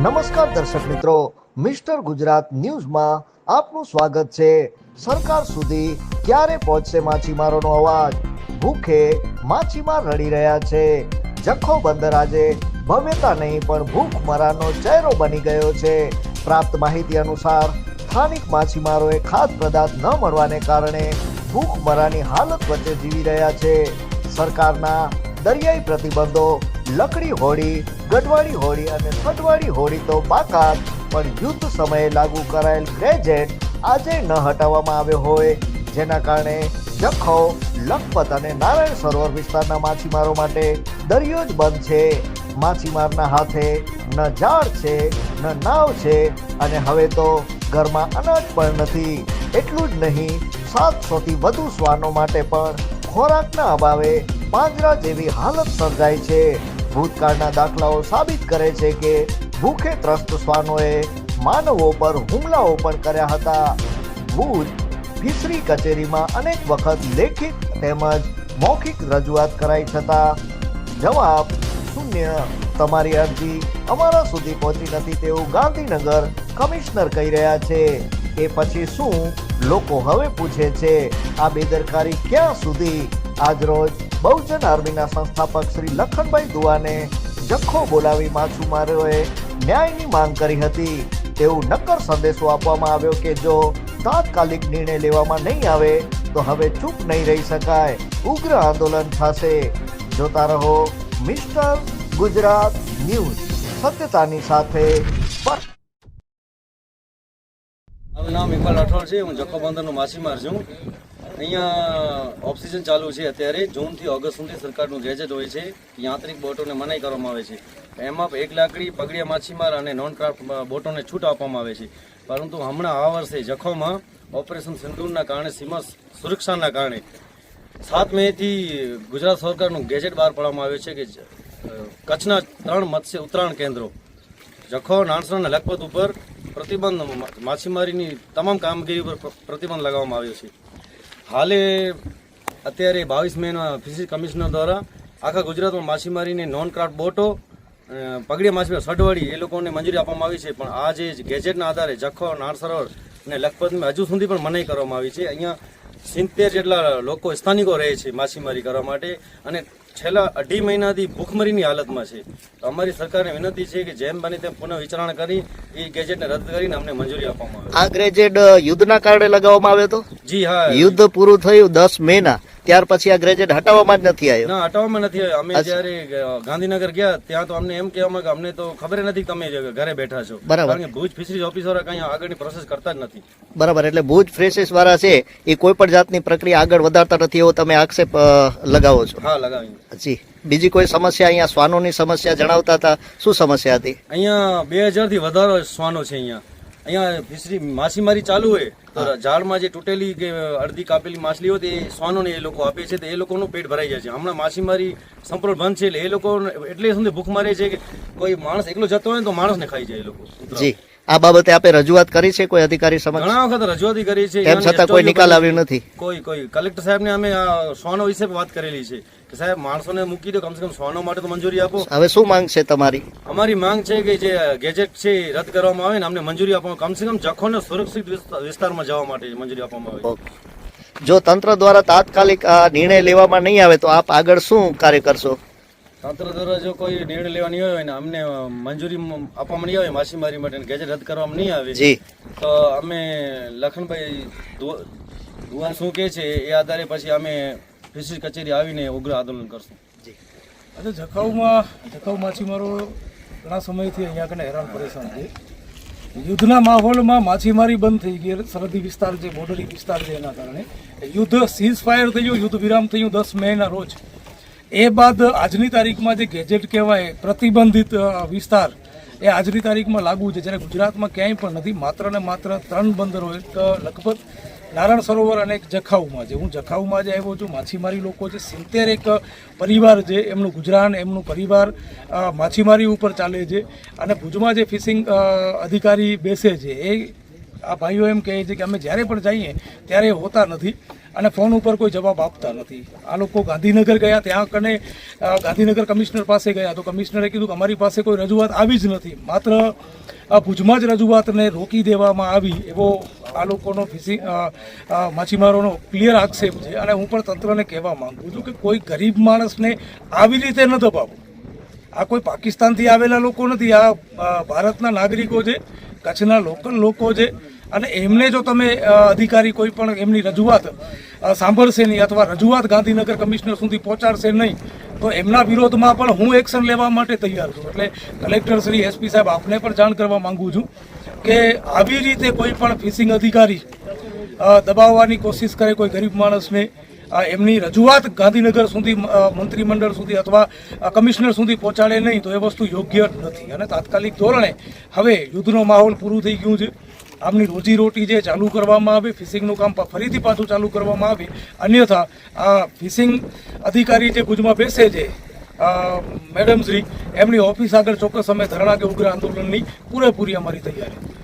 નમસ્કાર દર્શક મિત્રો, મિસ્ટર ગુજરાત ન્યૂઝમાં આપનું સ્વાગત છે. સરકાર સુધી ક્યારે પહોંચશે માછીમારોનો અવાજ? ભૂખે માછીમાર રડી રહ્યા છે. જખો બંદર આજે ભવ્યતા નહીં, પણ ભૂખમરાનો ચહેરો બની ગયો છે. પ્રાપ્ત માહિતી અનુસાર, સ્થાનિક માછીમારોએ ખાદ્ય પદાર્થ ન મળવાને કારણે ભૂખમરાની હાલત વચ્ચે જીવી રહ્યા છે. સરકારના દરિયાઈ પ્રતિબંધો, લકડી હોડી ગઢવાડી હોડી અને સટવાડી હોડી તો બાકાત, પણ યુદ્ધ સમયે લાગુ કરાયેલ ગ્રેજેટ આજે ન હટાવવામાં આવ્યો હોય. જેના કારણે જખૌ, લખપત અને નારાયણ સરોવર વિસ્તારના માછીમારો માટે દરિયો જ બંધ છે. માછીમારના હાથે ન ઝાડ છે, ન નાવ છે અને હવે તો ઘરમાં અનાજ પણ નથી. એટલું જ નહીં, સાતસોથી વધુ શ્વાનો માટે પણ ખોરાકના અભાવે પાંજરા જેવી હાલત સર્જાય છે. ભૂતકાળના દાખલાઓ સાબિત કરે છે કે ભૂખે ત્રસ્ત શ્વાનોએ માનવો પર હુમલાઓ પણ કર્યા હતા. ભુજ ફિશરી કચેરીમાં અનેક વખત લેખિત તેમજ મૌખિક રજૂઆત કરાઈ છતાં જવાબ શૂન્ય. તમારી અરજી અમારા સુધી પહોંચી નથી તેવું ગાંધીનગર કમિશનર કહી રહ્યા છે. એ પછી શું લોકો હવે પૂછે છે, આ બેદરકારી ક્યાં સુધી? આજરોજ બહુજન આર્મીના સંસ્થાપક શ્રી લખનભાઈ દુવાને જખો બોલાવી માછીમારોએ ન્યાયની માંગ કરી હતી. તેવું નક્કર સંદેશો આપવામાં આવ્યો કે જો તાત્કાલિક નિર્ણય લેવામાં નહીં આવે, તો હવે ચૂપ નહીં રહી શકાય. ઉગ્ર આંદોલન થશે. જોતા રહો મિસ્ટર ગુજરાત ન્યૂઝ, સત્યતાની સાથે. નામ ઇકબાલ રાઠોડ છે, હું જખો બંદરનો માછીમાર છું. અહીંયા ઓક્સિજન ચાલુ છે અત્યારે, જૂનથી ઓગસ્ટ સુધી સરકારનું ગેજેટ હોય છે, યાંત્રિક બોટોને મનાઈ કરવામાં આવે છે. એમાં એક લાકડી, પગડિયા માછીમાર અને નોન ક્રાફ્ટ બોટોને છૂટ આપવામાં આવે છે. પરંતુ હમણાં આ વર્ષે જખોમાં ઓપરેશન સિંદૂરના કારણે, સીમા સુરક્ષાના કારણે સાત મેથી ગુજરાત સરકારનું ગેજેટ બહાર પાડવામાં આવ્યું છે કે કચ્છના ત્રણ મત્સ્ય ઉત્તરાયણ કેન્દ્રો, જખો નાણસર અને લખપત ઉપર પ્રતિબંધ માછીમારીની તમામ કામગીરી ઉપર પ્રતિબંધ લગાવવામાં આવ્યો છે. હાલે અત્યારે બાવીસ મેના ફિશરી કમિશનર દ્વારા આખા ગુજરાતમાં માછીમારીને નોન ક્રાફ્ટ બોટો પગડી માછીમાર સડવાડી એ લોકોને મંજૂરી આપવામાં આવી છે. પણ આ જે ગેજેટના આધારે જખો નાણસરોવર અને લખપતમાં હજુ સુધી પણ મનાઈ કરવામાં આવી છે. અહીંયા સિત્તેર જેટલા લોકો સ્થાનિકો રહે છે માછીમારી કરવા માટે અને છેલ્લા અઢી મહિનાથી ભૂખમરીની હાલતમાં છે. તો અમારી સરકારને વિનંતી છે કે જેમ બને તેમ પુનઃ વિચારણા કરી એ ગેજેટને રદ કરીને અમને મંજૂરી આપવામાં આવે. આ ગ્રેજેટ યુદ્ધના કારણે લગાવવામાં આવ્યો હતો? જી હા. યુદ્ધ પૂરું થયું દસ મે ના ત્યાર પછી આ ગ્રેજ્યુએટ હટાવવામાં જ નથી આવ્યો. ના હટાવવામાં નથી આવ્યો. અમે જ્યારે ગાંધીનગર ગયા ત્યાં તો અમને એમ કહેવામાં કે અમને તો ખબર નથી તમે ઘરે બેઠા છો. બરાબર. કારણ કે ભુજ ફિશરીઝ ઓફિસર કઈ આગળની પ્રોસેસ કરતા જ નથી. બરાબર એટલે ભુજ ફિશરીઝ વાળા છે એ કોઈ પણ જાતની પ્રક્રિયા આગળ વધારતા નથી એવો તમે આક્ષેપ લગાવો છો. હા લગાવી જી. બીજી કોઈ સમસ્યા અહીંયા શ્વાનોની સમસ્યા જણાવતા હતા? શું સમસ્યા હતી? અહીંયા બે હજારથી વધારે શ્વાનો છે અહીંયા. અહીંયા ફિશરી માછીમારી ચાલુ હોય તો ઝાડમાં જે તૂટેલી કે અડધી કાપેલી માછલી હોય તે શ્વાનોને એ લોકો આપે છે તો એ લોકોનું પેટ ભરાઈ જાય છે. હમણાં માછીમારી સંપૂર્ણ બંધ છે એટલે એ લોકો એટલે સમજે ભૂખ મારે છે કે કોઈ માણસ એકલો જતો હોય ને તો માણસને ખાઈ જાય એ લોકો. જી. આ બાબતે આપે રજૂઆત કરી છે કોઈ અધિકારી સમક્ષ? ઘણા વખત રજૂઆત કરી છે. તેમ છતાં કોઈ નિકાલ આવ્યો નથી. કોઈ કોઈ. કલેક્ટર સાહેબને અમે સોનો વિશે વાત કરેલી છે. કે સાહેબ માણસોને મૂકી દો કમસે કમ સોનો માટે તો મંજૂરી આપો. હવે શું માંગ છે તમારી? અમારી માંગ છે કે જે ગેજેટ છે રદ કરવામાં આવે ને અમને મંજૂરી આપવામાં કમસે કમ જખોને સુરક્ષિત વિસ્તા- વિસ્તારમાં જવા માટે મંજૂરી આપવામાં આવે. જો તંત્ર દ્વારા તાત્કાલિક આ નિર્ણય લેવામાં નહીં આવે તો આપ આગળ શું કાર્ય કરશો? તંત્ર દ્વારા જો કોઈ નિર્ણય લેવા નહીં હોય ને અમને મંજૂરી આપવામાં નહીં આવે માછીમારી માટે ગેજેટ રદ કરવામાં નહીં આવે જી. તો અમે લખનભાઈ દુવા દુઆ શું કહે છે એ આધારે પછી અમે ફિશરી કચેરી આવીને ઉગ્ર આંદોલન કરશું. આજે જખાઉમાં જખાઉ માછીમારો ઘણા સમયથી અહીંયા કને હેરાન પરેશાન છે યુદ્ધના માહોલમાં માછીમારી બંધ થઈ ગઈ સરહદી વિસ્તાર જે બોર્ડરી વિસ્તાર છે એના કારણે. યુદ્ધ સીઝ ફાયર થયું યુદ્ધ વિરામ થયું દસ મેના રોજ. એ બાદ આજની તારીખમાં જે ગેજેટ કહેવાય, પ્રતિબંધિત વિસ્તાર, એ આજની તારીખમાં લાગુ છે. જ્યારે ગુજરાતમાં ક્યાંય પણ નથી, માત્ર ને માત્ર ત્રણ બંદરો એક લખપત નારાયણ સરોવર અને એક જખાઉમાં છે. હું જખાઉમાં જે આવ્યો છું. માછીમારી લોકો છે. સિત્તેર એક પરિવાર છે. એમનું ગુજરાન, એમનું પરિવાર માછીમારી ઉપર ચાલે છે. અને ભુજમાં જે ફિશિંગ અધિકારી બેસે છે, એ આ ભાઈઓ એમ કહે છે કે અમે જ્યારે પણ જઈએ ત્યારે હોતા નથી અને ફોન ઉપર કોઈ જવાબ આપતા નથી. આ લોકો ગાંધીનગર ગયા, ત્યાં કને ગાંધીનગર કમિશનર પાસે ગયા. તો કમિશનરે કીધું કે અમારી પાસે કોઈ રજૂઆત આવી જ નથી. માત્ર ભુજમાં જ રજૂઆતને રોકી દેવામાં આવી એવો આ લોકોનો ફિશિંગ માછીમારોનો ક્લિયર આક્ષેપ છે. અને હું પણ તંત્રને કહેવા માગું છું કે કોઈ ગરીબ માણસને આવી રીતે ન દબાવો. આ કોઈ પાકિસ્તાનથી આવેલા લોકો નથી. આ ભારતના નાગરિકો છે. કચ્છના લોકલ લોકો છે. અને એમને જો તમે અધિકારી કોઈ પણ એમની રજૂઆત સાંભળશે નહીં અથવા રજૂઆત ગાંધીનગર કમિશનર સુધી પહોંચાડશે નહીં, તો એમના વિરોધમાં પણ હું એક્શન લેવા માટે તૈયાર છું. એટલે કલેક્ટર શ્રી એસપી સાહેબ, આપને પણ જાણ કરવા માંગુ છું કે આવી રીતે કોઈ પણ ફિશિંગ અધિકારી દબાવવાની કોશિશ કરે કોઈ ગરીબ માણસને એમની રજૂઆત ગાંધીનગર સુધી મંત્રીમંડળ સુધી અથવા કમિશનર સુધી પહોંચાડે નહીં તો એ વસ્તુ યોગ્ય નથી. અને તાત્કાલિક ધોરણે હવે યુદ્ધનો માહોલ પૂરું થઈ ગયું છે. આમની રોજીરોટી જે ચાલુ કરવામાં આવે, ફિશિંગનું કામ ફરીથી પાછું ચાલુ કરવામાં આવે, અન્યથા આ ફિશિંગ અધિકારી જે ભુજમાં બેસે છે મેડમ શ્રી, એમની ઓફિસ આગળ ચોક્કસ અમે ધરણા કે ઉગ્ર આંદોલનની પૂરેપૂરી અમારી તૈયારી.